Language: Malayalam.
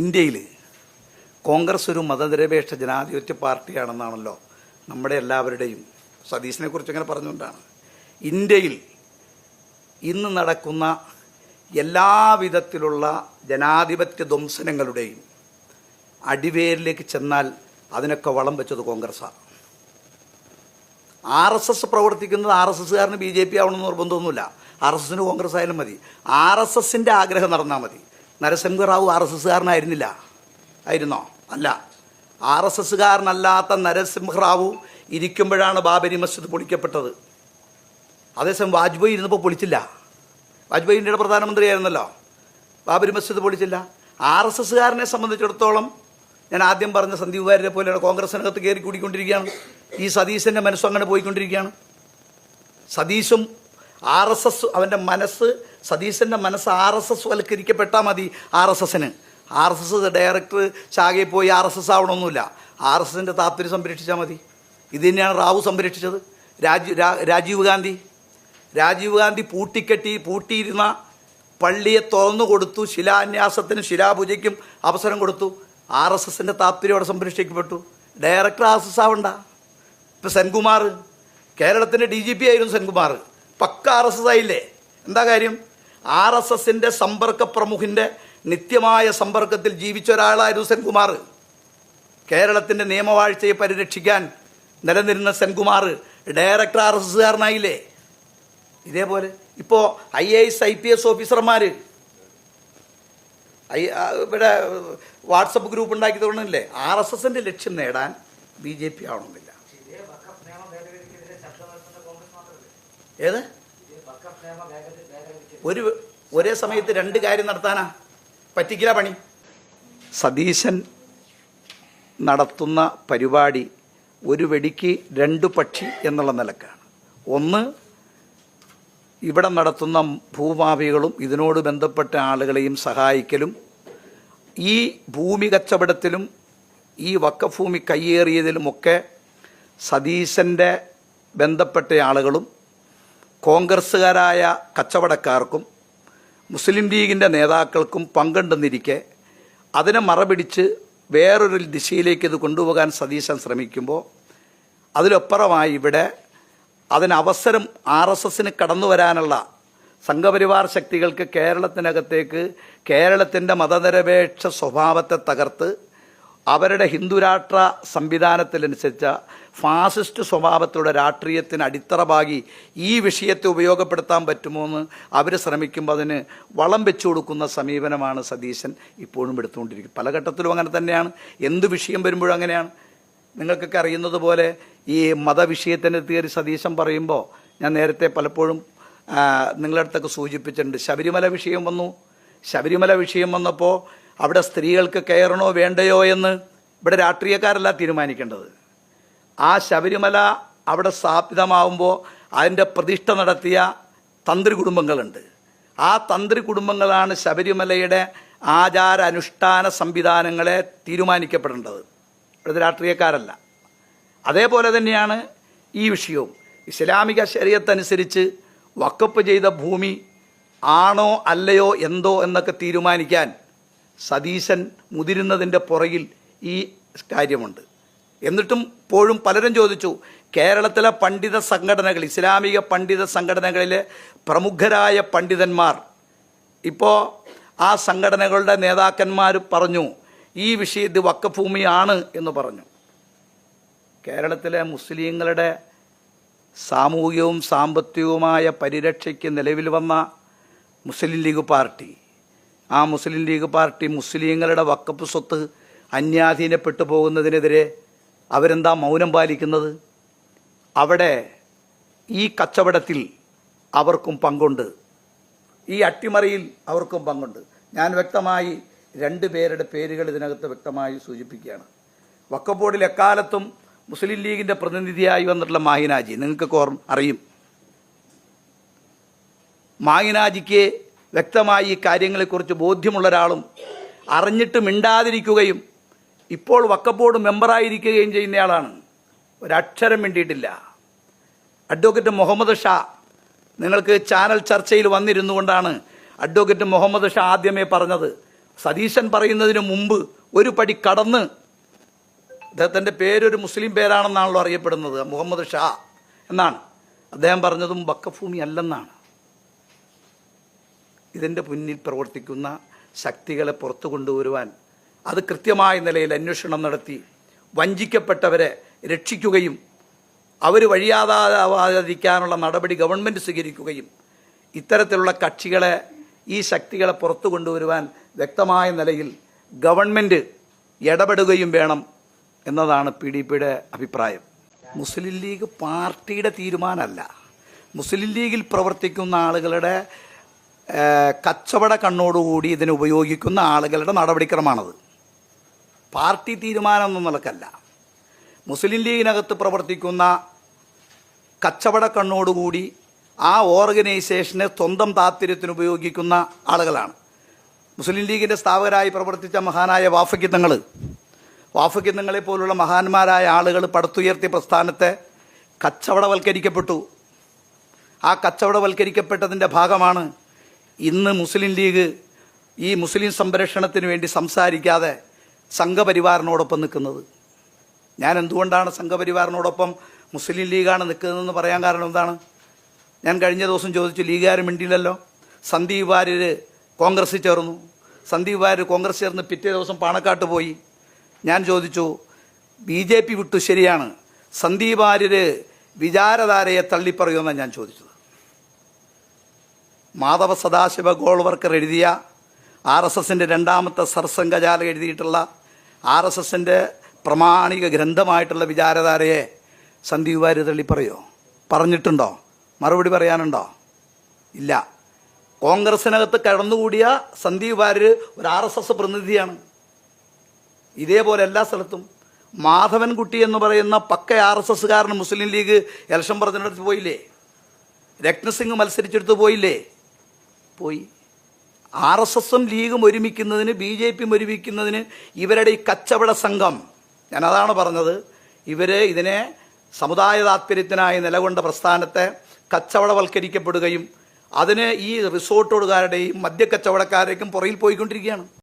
ഇന്ത്യയിൽ കോൺഗ്രസ് ഒരു മതനിരപേക്ഷ ജനാധിപത്യ പാർട്ടിയാണെന്നാണല്ലോ നമ്മുടെ എല്ലാവരുടെയും സതീശിനെ കുറിച്ച് അങ്ങനെ പറഞ്ഞുകൊണ്ടാണ്. ഇന്ത്യയിൽ ഇന്ന് നടക്കുന്ന എല്ലാവിധത്തിലുള്ള ജനാധിപത്യ ധ്വംസനങ്ങളുടെയും അടിവേരിലേക്ക് ചെന്നാൽ അതിനൊക്കെ വളം വെച്ചത് കോൺഗ്രസ്സാണ് ആർ എസ് എസ് പ്രവർത്തിക്കുന്നത് ആർ എസ് എസ്സുകാരന് ബി ജെ പി ആവണമെന്ന് നിർബന്ധമൊന്നുമില്ല. ആർ എസ് എസിന് കോൺഗ്രസ് ആയാലും മതി. ആർ എസ് എസിന്റെ ആഗ്രഹം നടന്നാൽ മതി. നരസിംഹറാവു ആർ എസ് എസ്സുകാരനായിരുന്നില്ല. ആയിരുന്നോ? അല്ല. ആർ എസ് എസ്സുകാരനല്ലാത്ത നരസിംഹറാവു ഇരിക്കുമ്പോഴാണ് ബാബരി മസ്ജിദ് പൊളിക്കപ്പെട്ടത്. അതേസമയം വാജ്പേയി ഇരുന്നപ്പോൾ പൊളിച്ചില്ല. വാജ്പേയി ഇന്ത്യയുടെ പ്രധാനമന്ത്രിയായിരുന്നല്ലോ. ബാബരി മസ്ജിദ് പൊളിച്ചില്ല. ആർ എസ് എസ്സുകാരനെ സംബന്ധിച്ചിടത്തോളം ഞാൻ ആദ്യം പറഞ്ഞ സന്ദീപ് വാര്യരെ പോലെയാണ് കോൺഗ്രസിനകത്ത് കയറി കൂടിക്കൊണ്ടിരിക്കുകയാണ്. ഈ സതീശന്റെ മനസ്സും അങ്ങനെ പോയിക്കൊണ്ടിരിക്കുകയാണ്. സതീശും ആർ എസ് എസ് അവന്റെ മനസ്സ് സതീശന്റെ മനസ്സ് ആർ എസ് എസ് വൽക്കരിക്കപ്പെട്ടാൽ മതി ആർ എസ് എസിന് ആർ എസ് എസ് ഡയറക്ടർ ശാഖയിൽ പോയി ആർ എസ് എസ് ആവണമെന്നില്ല ആർ എസ് എസിന്റെ താത്പര്യം സംരക്ഷിച്ചാൽ മതി. ഇത് തന്നെയാണ് റാവു സംരക്ഷിച്ചത്. രാജീവ് രാ- രാജീവ് ഗാന്ധി. രാജീവ് ഗാന്ധി പൂട്ടിക്കെട്ടി പൂട്ടിയിരുന്ന പള്ളിയെ തുറന്നു കൊടുത്തു ശിലാന്യാസത്തിനും ശിലാപൂജയ്ക്കും അവസരം കൊടുത്തു. ആർ എസ് എസിന്റെ താത്പര്യം അവിടെ സംരക്ഷിക്കപ്പെട്ടു. ഡയറക്ടർ ആർ എസ് എസ് ആവണ്ട. ഇപ്പം സെൻകുമാർ കേരളത്തിന്റെ ഡി ജി പി ആയിരുന്നു സെൻകുമാർ. പക്ക ആർ എസ് എസ് ആയില്ലേ? എന്താ കാര്യം? ആർ എസ് എസിന്റെ സമ്പർക്ക പ്രമുഖിന്റെ നിത്യമായ സമ്പർക്കത്തിൽ ജീവിച്ച ഒരാളായിരുന്നു സെൻകുമാർ കേരളത്തിന്റെ നിയമവാഴ്ചയെ പരിരക്ഷിക്കാൻ നിലനിരുന്ന സെൻകുമാർ ഡയറക്ടർ ആർ എസ് എസ്സുകാരനായില്ലേ ഇതേപോലെ. ഇപ്പോൾ I A S I P S ഓഫീസർമാർ ഐ ഇവിടെ വാട്സപ്പ് ഗ്രൂപ്പ് ഉണ്ടാക്കി തുടങ്ങില്ലേ ആർ എസ് എസിന്റെ ലക്ഷ്യം നേടാൻ ബി ജെ പി ആവണമെന്നില്ല. ഏത് ഒരു ഒരേ സമയത്ത് രണ്ട് കാര്യം നടത്താനാ? പറ്റിക്കില്ല പണി. സതീശൻ നടത്തുന്ന പരിപാടി ഒരു വെടിക്ക് രണ്ട് പക്ഷി എന്നുള്ള നിലക്കാണ്. ഒന്ന് ഇവിടെ നടത്തുന്ന ഭൂമാവികളും ഇതിനോട് ബന്ധപ്പെട്ട ആളുകളെയും സഹായിക്കലും ഈ ഭൂമി കച്ചവടത്തിലും ഈ വക്കഭൂമി കയ്യേറിയതിലുമൊക്കെ സതീശന്റെ ബന്ധപ്പെട്ട ആളുകളും കോൺഗ്രസ്സുകാരായ കച്ചവടക്കാർക്കും മുസ്ലിം ലീഗിന്റെ നേതാക്കൾക്കും പങ്കുണ്ടെന്നിരിക്കെ അതിനെ മറപിടിച്ച് വേറൊരു ദിശയിലേക്ക് ഇത് കൊണ്ടുപോകാൻ സതീശൻ ശ്രമിക്കുമ്പോൾ അതിലപ്പുറമായി ഇവിടെ അതിനവസരം ആർ എസ് എസിന് കടന്നു വരാനുള്ള സംഘപരിവാർ ശക്തികൾക്ക് കേരളത്തിനകത്തേക്ക് കേരളത്തിന്റെ മതനിരപേക്ഷ സ്വഭാവത്തെ തകർത്ത് അവരുടെ ഹിന്ദുരാഷ്ട്ര സംവിധാനത്തിനനുസരിച്ച ഫാസിസ്റ്റ് സ്വഭാവത്തിലുള്ള രാഷ്ട്രീയത്തിന് അടിത്തറ ഈ വിഷയത്തെ ഉപയോഗപ്പെടുത്താൻ പറ്റുമോ എന്ന് അവർ ശ്രമിക്കുമ്പോൾ അതിന് വളം വെച്ചു കൊടുക്കുന്ന സമീപനമാണ് സതീശൻ ഇപ്പോഴും എടുത്തുകൊണ്ടിരിക്കുന്നത്. പല ഘട്ടത്തിലും അങ്ങനെ തന്നെയാണ്. എന്ത് വിഷയം വരുമ്പോഴും അങ്ങനെയാണ്. നിങ്ങൾക്കൊക്കെ അറിയുന്നത് പോലെ ഈ മതവിഷയത്തിന്റെ തീയതി സതീശൻ പറയുമ്പോൾ ഞാൻ നേരത്തെ പലപ്പോഴും നിങ്ങളുടെ അടുത്തൊക്കെ സൂചിപ്പിച്ചിട്ടുണ്ട്. ശബരിമല വിഷയം വന്നു. ശബരിമല വിഷയം വന്നപ്പോൾ അവിടെ സ്ത്രീകൾക്ക് കയറണോ വേണ്ടയോ എന്ന് ഇവിടെ രാഷ്ട്രീയക്കാരല്ല തീരുമാനിക്കേണ്ടത്. ആ ശബരിമല അവിടെ സ്ഥാപിതമാവുമ്പോൾ അതിന്റെ പ്രതിഷ്ഠ നടത്തിയ തന്ത്രി കുടുംബങ്ങളുണ്ട്. ആ തന്ത്രി കുടുംബങ്ങളാണ് ശബരിമലയുടെ ആചാര അനുഷ്ഠാന സംവിധാനങ്ങളെ തീരുമാനിക്കപ്പെടേണ്ടത്. ഇവിടെ രാഷ്ട്രീയക്കാരല്ല. അതേപോലെ തന്നെയാണ് ഈ വിഷയവും. ഇസ്ലാമിക ശരീരത്തനുസരിച്ച് വക്കപ്പ് ചെയ്ത ഭൂമി ആണോ അല്ലയോ എന്തോ എന്നൊക്കെ തീരുമാനിക്കാൻ സതീശൻ മുതിരുന്നതിന്റെ പുറകിൽ ഈ കാര്യമുണ്ട്. എന്നിട്ടും ഇപ്പോഴും പലരും ചോദിച്ചു കേരളത്തിലെ പണ്ഡിത സംഘടനകൾ ഇസ്ലാമിക പണ്ഡിത സംഘടനകളിലെ പ്രമുഖരായ പണ്ഡിതന്മാർ ഇപ്പോൾ ആ സംഘടനകളുടെ നേതാക്കന്മാർ പറഞ്ഞു ഈ വിഷയം ഇത് വക്കഭൂമിയാണ് എന്ന് പറഞ്ഞു. കേരളത്തിലെ മുസ്ലിങ്ങളുടെ സാമൂഹികവും സാമ്പത്തികവുമായ പരിരക്ഷയ്ക്ക് നിലവിൽ വന്ന മുസ്ലിം ലീഗ് പാർട്ടി ആ മുസ്ലിം ലീഗ് പാർട്ടി മുസ്ലിങ്ങളുടെ വക്കപ്പ് സ്വത്ത് അന്യാധീനപ്പെട്ടു പോകുന്നതിനെതിരെ അവരെന്താ മൗനം പാലിക്കുന്നത്? അവിടെ ഈ കച്ചവടത്തിൽ അവർക്കും പങ്കുണ്ട്. ഈ അട്ടിമറിയിൽ അവർക്കും പങ്കുണ്ട്. ഞാൻ വ്യക്തമായി രണ്ട് പേരുടെ പേരുകൾ ഇതിനകത്ത് വ്യക്തമായി സൂചിപ്പിക്കുകയാണ്. വക്കഫ് ബോർഡിൽ എക്കാലത്തും മുസ്ലിം ലീഗിന്റെ പ്രതിനിധിയായി വന്നിട്ടുള്ള മാഹിനാജി. നിങ്ങൾക്ക് അറിയും. മാഹിനാജിക്ക് വ്യക്തമായി ഈ കാര്യങ്ങളെക്കുറിച്ച് ബോധ്യമുള്ള ഒരാളും അറിഞ്ഞിട്ട് മിണ്ടാതിരിക്കുകയും ഇപ്പോൾ വക്കപ്പോർഡ് മെമ്പറായിരിക്കുകയും ചെയ്യുന്നയാളാണ്. ഒരക്ഷരം വേണ്ടിയിട്ടില്ല അഡ്വക്കേറ്റ് മുഹമ്മദ് ഷാ നിങ്ങൾക്ക് ചാനൽ ചർച്ചയിൽ വന്നിരുന്നു കൊണ്ടാണ് അഡ്വക്കേറ്റ് മുഹമ്മദ് ഷാ ആദ്യമേ പറഞ്ഞത്. സതീശൻ പറയുന്നതിന് മുമ്പ് ഒരു പടി കടന്ന് അദ്ദേഹത്തിന്റെ പേരൊരു മുസ്ലിം പേരാണെന്നാണല്ലോ അറിയപ്പെടുന്നത് മുഹമ്മദ് ഷാ എന്നാണ്. അദ്ദേഹം പറഞ്ഞതും വക്കഭൂമി അല്ലെന്നാണ്. ഇതിന്റെ മുന്നിൽ പ്രവർത്തിക്കുന്ന ശക്തികളെ പുറത്തു കൊണ്ടുവരുവാൻ അത് കൃത്യമായ നിലയിൽ അന്വേഷണം നടത്തി വഞ്ചിക്കപ്പെട്ടവരെ രക്ഷിക്കുകയും അവർ വഴിയാതാവാതിരിക്കാനുള്ള നടപടി ഗവൺമെന്റ് സ്വീകരിക്കുകയും ഇത്തരത്തിലുള്ള കക്ഷികളെ ഈ ശക്തികളെ പുറത്തു കൊണ്ടുവരുവാൻ വ്യക്തമായ നിലയിൽ ഗവൺമെന്റ് ഇടപെടുകയും വേണം എന്നതാണ് പി ഡി പിയുടെ അഭിപ്രായം. മുസ്ലിം ലീഗ് പാർട്ടിയുടെ തീരുമാനമല്ല. മുസ്ലിം ലീഗിൽ പ്രവർത്തിക്കുന്ന ആളുകളുടെ കച്ചവട കണ്ണോടുകൂടി ഇതിനെ ഉപയോഗിക്കുന്ന ആളുകളുടെ നടപടിക്രമമാണത്. പാർട്ടി തീരുമാനം എന്ന നിലക്കല്ല. മുസ്ലിം ലീഗിനകത്ത് പ്രവർത്തിക്കുന്ന കച്ചവട കണ്ണോടുകൂടി ആ ഓർഗനൈസേഷനെ സ്വന്തം താത്പര്യത്തിന് ഉപയോഗിക്കുന്ന ആളുകളാണ്. മുസ്ലിം ലീഗിന്റെ സ്ഥാപകരായി പ്രവർത്തിച്ച മഹാനായ വാഫക്കിത്തങ്ങൾ വാഫക്കിത്തങ്ങളെ പോലുള്ള മഹാന്മാരായ ആളുകൾ പടുത്തുയർത്തിയ പ്രസ്ഥാനത്തെ കച്ചവടവൽക്കരിക്കപ്പെട്ടു. ആ കച്ചവടവൽക്കരിക്കപ്പെട്ടതിന്റെ ഭാഗമാണ് ഇന്ന് മുസ്ലിം ലീഗ് ഈ മുസ്ലിം സംരക്ഷണത്തിന് വേണ്ടി സംസാരിക്കാതെ സംഘപരിവാറിനോടൊപ്പം നിൽക്കുന്നത്. ഞാൻ എന്തുകൊണ്ടാണ് സംഘപരിവാറിനോടൊപ്പം മുസ്ലിം ലീഗാണ് നിൽക്കുന്നതെന്ന് പറയാൻ കാരണം എന്താണ്? ഞാൻ കഴിഞ്ഞ ദിവസം ചോദിച്ചു ലീഗുകാർ മിണ്ടിയില്ലല്ലോ. സന്ദീപ് വാര്യർ കോൺഗ്രസ്സിൽ ചേർന്നു. സന്ദീപ് വാര്യർ കോൺഗ്രസ് ചേർന്ന് പിറ്റേ ദിവസം പാണക്കാട്ട് പോയി. ഞാൻ ചോദിച്ചു ബി ജെ പി വിട്ടു ശരിയാണ്. സന്ദീപ് വാര്യർ വിചാരധാരയെ തള്ളിപ്പറയുമെന്നാണ് ഞാൻ ചോദിച്ചത്. മാധവ സദാശിവ ഗോൾവർക്കർ എഴുതിയ ആർ എസ് എസിന്റെ രണ്ടാമത്തെ സർസംഘചാലക എഴുതിയിട്ടുള്ള ആർ എസ് എസിന്റെ പ്രമാണിക ഗ്രന്ഥമായിട്ടുള്ള വിചാരധാരയെ സന്ദീപ് വാര്യതള്ളി പറയോ പറഞ്ഞിട്ടുണ്ടോ? മറുപടി പറയാനുണ്ടോ? ഇല്ല. കോൺഗ്രസിനകത്ത് കടന്നുകൂടിയ സന്ദീപ് വാര്യർ ഒരു ആർ എസ് എസ് പ്രതിനിധിയാണ്. ഇതേപോലെ എല്ലാ സ്ഥലത്തും മാധവൻകുട്ടി എന്ന് പറയുന്ന പക്ക ആർ എസ് എസ്സുകാരന് മുസ്ലിം ലീഗ് ഇലക്ഷൻ പറഞ്ഞെടുത്ത് പോയില്ലേ? രത്നസിംഗ് മത്സരിച്ചെടുത്ത് പോയില്ലേ? പോയി. ആർ എസ് എസും ലീഗും ഒരുമിക്കുന്നതിന് ബി ജെ പിയും ഒരുമിക്കുന്നതിന് ഇവരുടെ ഈ കച്ചവട സംഘം ഞാനതാണ് പറഞ്ഞത് ഇവർ ഇതിനെ സമുദായ താല്പര്യത്തിനായി നിലകൊണ്ട പ്രസ്ഥാനത്തെ കച്ചവടവൽക്കരിക്കപ്പെടുകയും അതിന് ഈ റിസോർട്ടുകാരുടെയും മദ്യക്കച്ചവടക്കാരുടെയും പുറയിൽ പോയിക്കൊണ്ടിരിക്കുകയാണ്.